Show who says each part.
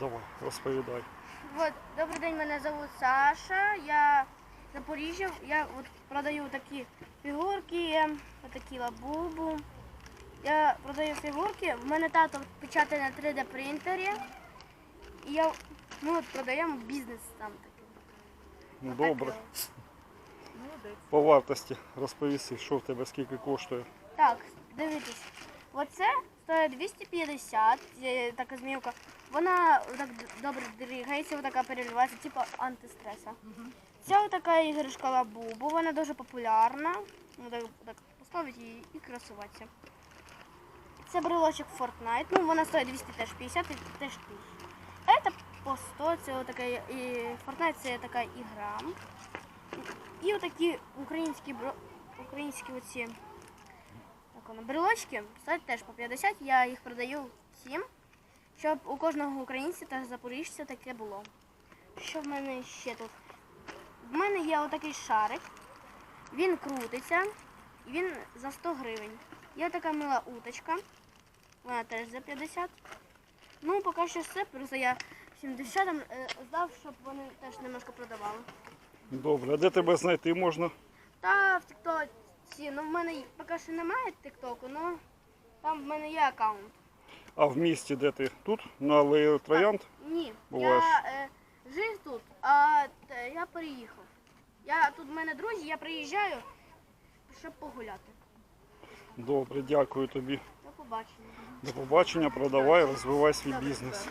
Speaker 1: Давай, розповідай.
Speaker 2: Вот, добрий день, мене зовут Саша. Я Запоріжжя. Я от продаю такі фігурки, такі лабубу. Я продаю фігурки. В мене тато печатає на 3D принтері. І я, ми от продаємо бізнес там такий.
Speaker 1: Ну, добре.
Speaker 3: Молодець.
Speaker 1: По вартості розповісти, що в тебе скільки коштує.
Speaker 2: Так, дивіться. Оце стоїть 250, е, така змілка. Вона так добре дригається, така переливається, типу антистреса. Ця така іграшка лабубу, вона дуже популярна. Ну, так, так поставити її і красуватися. Це брелочок Fortnite, ну вона стоїть 250 і теж тисяч. Це по 100, це така, і Fortnite це така ігра. І отакі українські бро... українські оці воно, брелочки стоять теж по 50, я їх продаю всім, щоб у кожного українця та запоріжця таке було. Що в мене ще тут? В мене є отакий шарик, він крутиться, він за 100 гривень. Є така мила уточка, вона теж за 50. Ну, поки що все, просто я 70 там е, здав, щоб вони теж немножко продавали.
Speaker 1: Добре, а де тебе знайти можна?
Speaker 2: Та в Тіктоці, ну в мене поки що немає Тіктоку, але там в мене є аккаунт.
Speaker 1: А в місті, де ти? Тут? На алеї Троянд?
Speaker 2: Ні,
Speaker 1: Буваєш.
Speaker 2: я е, жив тут, а те, я переїхав. Я тут в мене друзі, я приїжджаю, щоб погуляти.
Speaker 1: Добре, дякую тобі.
Speaker 2: До побачення.
Speaker 1: До побачення, продавай, розвивай свій бізнес.